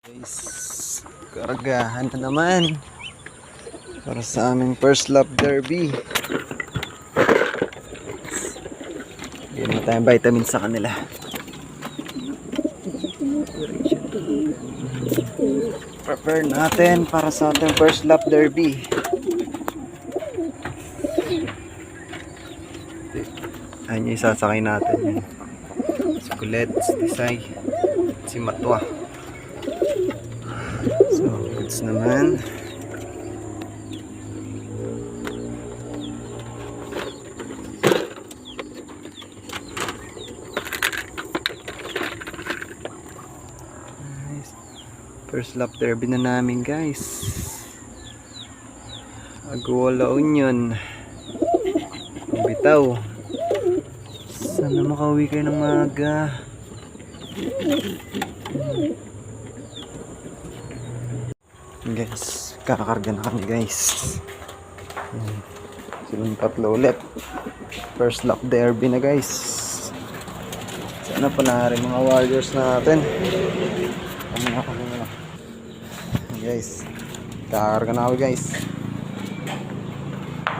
Guys, karagahan na naman. Para sa aming first lap derby. Bigyan mo tayong vitamin sa kanila. Prepare natin para sa ating first lap derby. Ayun yung isasakay natin. Si Colette, si Tisay, si Matwa. Goods naman. Nice. First lap derby na namin guys. Aguwala Union. Bitaw. Sana makauwi kayo ng maga. Guys, kakakarga na kami guys. Silang tatlo ulit. First lap derby na guys. Sana pa na rin mga warriors natin. Kami na na. Guys, kakakarga na kami guys.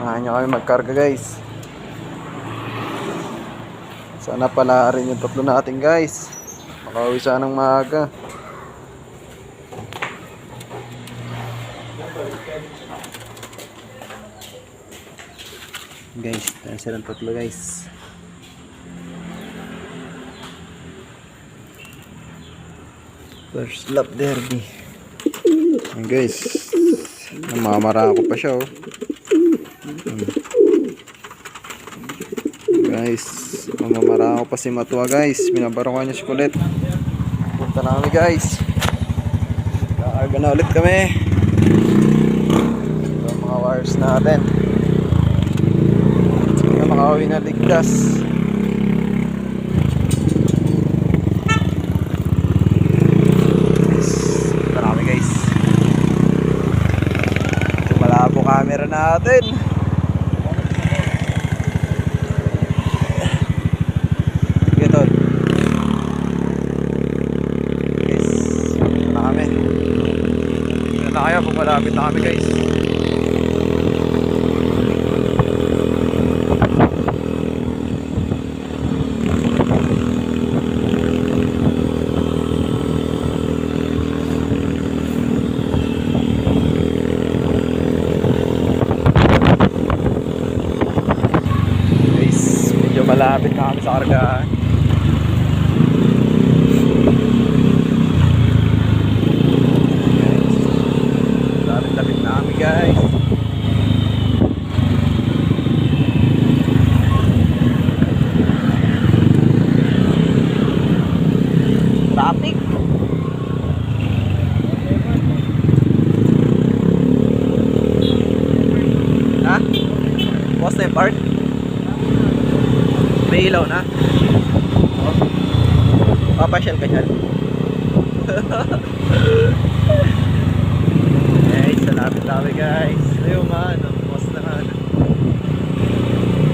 Mahan nyo kami magkarga guys. Sana pala rin yung tatlo natin guys. Makauwi siya ng maaga. Guys, tayo silang tatlo guys. First lap derby. Ayan guys. Namamara ako pa siya oh. Hmm. Guys, mamamara ako pa si Matwa guys. Binabarokan niya si Kulit. Punta na kami guys. Kakarga na ulit kami. Wires natin. Sana makauwi na ligtas. Na kami guys. Malabo camera natin. Na na malapit na kami guys. Guys, medyo malapit na kami sa kargaan. Lapit-lapit na kami guys. Traffic. Ha? Na yung park? May ilaw na? Oh. Papasyal ka dyan? guys, salapit kami guys. Ayun ano, boss na nga.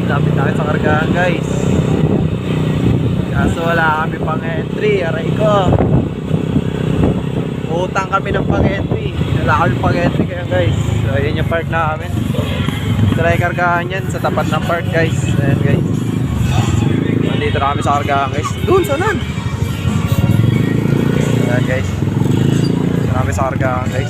Lapit na kami sa kargahan guys. Kaso wala kami pang entry, aray ko. Utang kami ng pang entry. Wala kami pang entry kaya guys. So, ayan yung park namin. Try kargahan yan sa tapat ng park guys. Ayan guys. Nandito na kami sa kargahan guys. Doon, sanan? Ayan guys. Dito na kami sa kargahan guys.